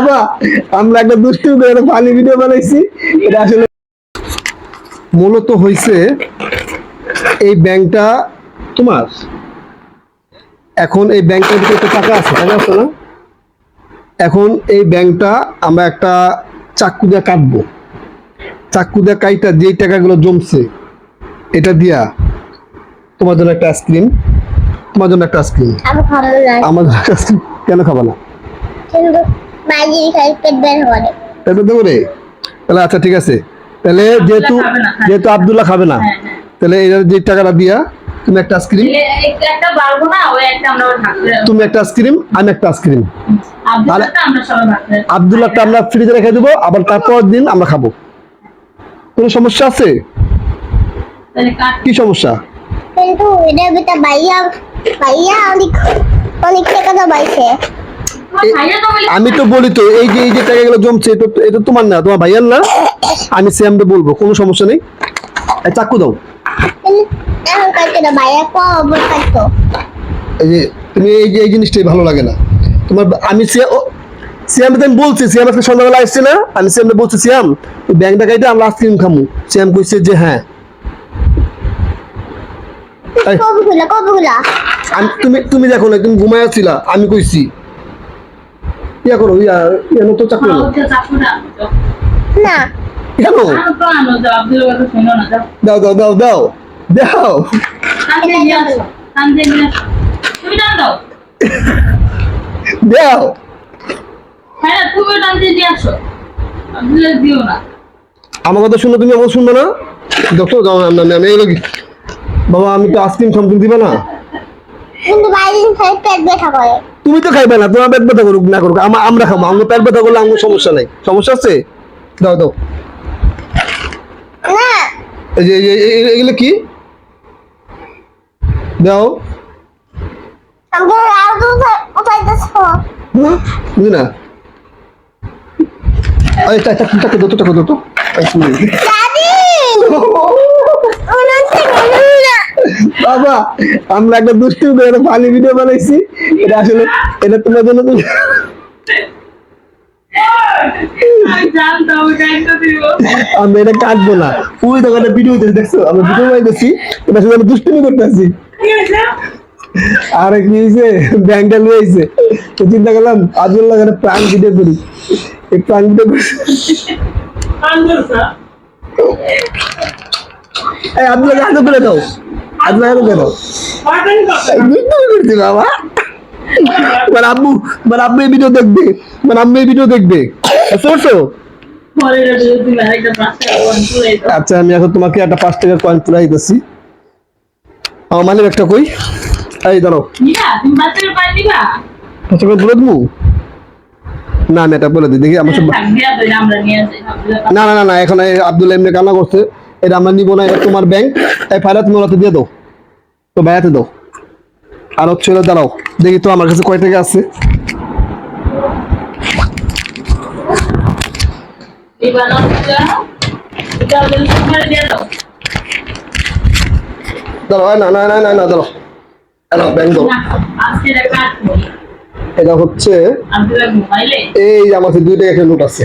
বাবা আমরা একটা দুষ্টু করে একটা ফানি ভিডিও বানাইছি। এটা আসলে মূলত হয়েছে এই ব্যাংকটা তোমার। এখন এই ব্যাংকের ভিতরে তো টাকা আছে টাকা আছে না? এখন এই ব্যাংকটা আমরা একটা চাক্কু দিয়ে কাটবো। চাক্কু দিয়ে কাইটা যেই টাকাগুলো জমছে এটা দিয়া তোমার জন্য একটা আইসক্রিম তোমার জন্য একটা আইসক্রিম আমার জন্য একটা আইসক্রিম কেন খাবা না? বাইরে খাই পেট বের করে তাহলে তো করে তাহলে আচ্ছা ঠিক আছে তাহলে যেহেতু। যেহেতু আবদুল্লাহ খাবে না হ্যাঁ, হ্যাঁ। তাহলে এই যে টাকাটা দিয়া তুমি একটা আইসক্রিম একটা পারব না ওই একটা আমরা ভাগ করে রাখব। তুমি একটা আইসক্রিম আমি একটা আইসক্রিম আব্দুল্লাহটা আমরা সবাই ভাগ করে রাখব। আবদুল্লাহটা আমরা ফ্রিজে রেখে দেবো আবার তারপর দিন আমরা খাব কোনো সমস্যা আছে কি সমস্যা কিন্তু এটার ভিতরে ভাইয়া ভাইয়া অনেক অনেক টাকা তো পাইছে আমি তো বলি তো এই যে এই যে টাকাগুলো জমছে এটা এটা তোমার না তোমার ভাইয়ার না। আমি সিএমকে বলব কোনো সমস্যা নেই। চাকু দাও। এই যে তুমি এই যে এই জিনিসটাই ভালো লাগে না। তোমার আমি সিয়াম সিয়াম আমি বলছি সিয়াম আজকে সন্ধ্যাবেলা আসছে না আমি সিয়ামকে বলছি সিয়াম ব্যাংক ডাকাইতে আমরা আইসক্রিম খামু। সিয়াম কইছে যে হ্যাঁ। তুমি তুমি দেখো না তুমি আমি কইছি। ইয়া করো ইয়া তো চাকরি যাও। না কেন দাও দাও দাও দাও দাও। দাও। দাও। হ্যাঁ আমার কথা শুনো তুমি আমার শুনবে না? ডক্টর দাও আমি আমি এলো কি বাবা আমি তো আইসক্রিম সামথিং দিবে না। কিন্তু বাইরে পেট ব্যথা করে। তুমি তো খাইবে না তোমার পেট ব্যথা করুক না করুক আমা- আমরা খাব আমার পেট ব্যথা করলে আমার সমস্যা নেই সমস্যা আছে দাও দাও এই যে এগুলো কি দাও হ্যাঁ? বুঝি না টাকা টাকা টাকা এই শুনে। দাদি ওনার থেকে না বাবা আমরা একটা দুষ্টু করে ফানি ভিডিও বানাইছি। এটা আসলে এটা তোমার জন্য তুমি আমি জানতাম কাইন্ডটা দিব। আমরা এটা কাটবো না। ওই দোকানে ভিডিও দেখছ? আমরা ভিডিও বানাইতেছি। এটা শুধু দুষ্টুমি করতেছি। আর কি হয়েছে? ব্যাংকটা তো চিন্তা করলাম একটা প্রাণ ভিডিও করি। এই প্রাণ ভিডিও করি। এই আব্দুল্লাহ হাত করে দাও। আব্বু তোমার আব্বু এই ভিডিও দেখবে তোমার আম্মু দেখবে। দাও আচ্ছা আমি এখন তোমাকে একটা পাঁচ টাকার কয়েন পুরাই দিচ্ছি আমার মানে একটা কই? এই, দাঁড়াও। পাঁচ বলে দেবো? না, আমি এটা বলে দিই। দেখি, আমার না না না না, এখন আব্দুল এমনি কান্না করছে। এটা আমরা নিবো না এটা তোমার ব্যাংক এই ফাইলা তুমি ওরাতে দিয়ে দাও। তো ভাইয়াতে দাও। আর হচ্ছে হলো দাঁড়াও দেখি তো আমার কাছে কয় টাকা আছে। দাঁড়াও এই না না না না না দাঁড়াও। দাঁড়াও ব্যাংক দাও। এটা হচ্ছে এই আমার দুই টাকা একটা নোট আছে।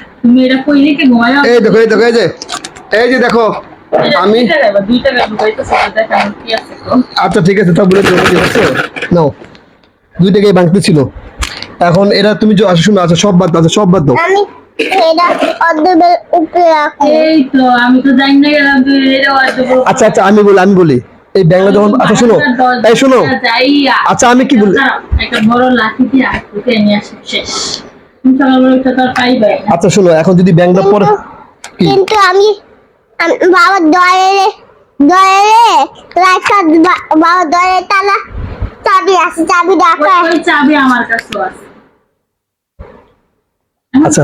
এই দেখো এই দেখো এই যে এই যে দেখো আমি আছে তো। আচ্ছা ঠিক আছে তা বলে ঠিক আছে? নাও দুই টাকাই ভাঙতে ছিল। এখন এরা তুমি যে আচ্ছা শুনো আচ্ছা সব বাদ দাও, আচ্ছা সব বাদ দাও। আমি আমি। আচ্ছা আচ্ছা আমি বলি আমি বলি। এই ব্যাংলা যখন আচ্ছা শোনো। এই শোনো। আচ্ছা আমি কি বলি? একটা বড় লাঠি দিয়ে আসে শেষ। আচ্ছা শোনো এখন যদি ব্যাংলা পরে কিন্তু আমি বাবার দরে দরে রাখা বা- বাবার তালা চাবি আছে চাবি রাখা। চাবি আমার কাছেও আছে। আচ্ছা।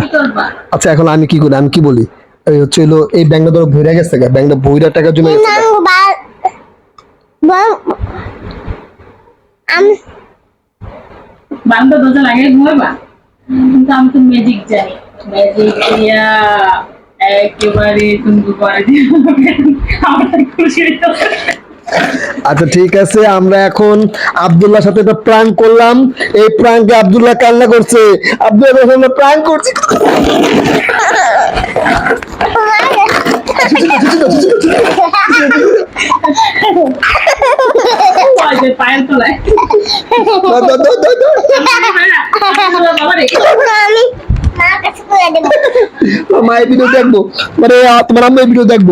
আচ্ছা এখন আমি কি করি? আমি কি বলি? এই হচ্ছে হলো এই ব্যাংকটা ধরো ভইরা গেছে ব্যাংকটা ভইরা টাকার জন্য আমি বান্ধব দরজা লাগিয়ে ঘুমাবা কিন্তু আমি তো ম্যাজিক জানি। ম্যাজিক একেবারে তুমি করে আচ্ছা ঠিক আছে, আমরা এখন আব্দুল্লাহ সাথে একটা প্রাঙ্ক করলাম। এই প্রাঙ্কে আব্দুল্লাহ কান্না করছে। আব্দুল্লাহ প্রাঙ্ক করছি। যে পায়ের তলায়। দাও, দাও, দাও, দাও, দাও। বাবা রে আমি মা কাছে করে দেবো। মা এই ভিডিও দেখব। মানে তোমার আম্মা এই ভিডিও দেখব।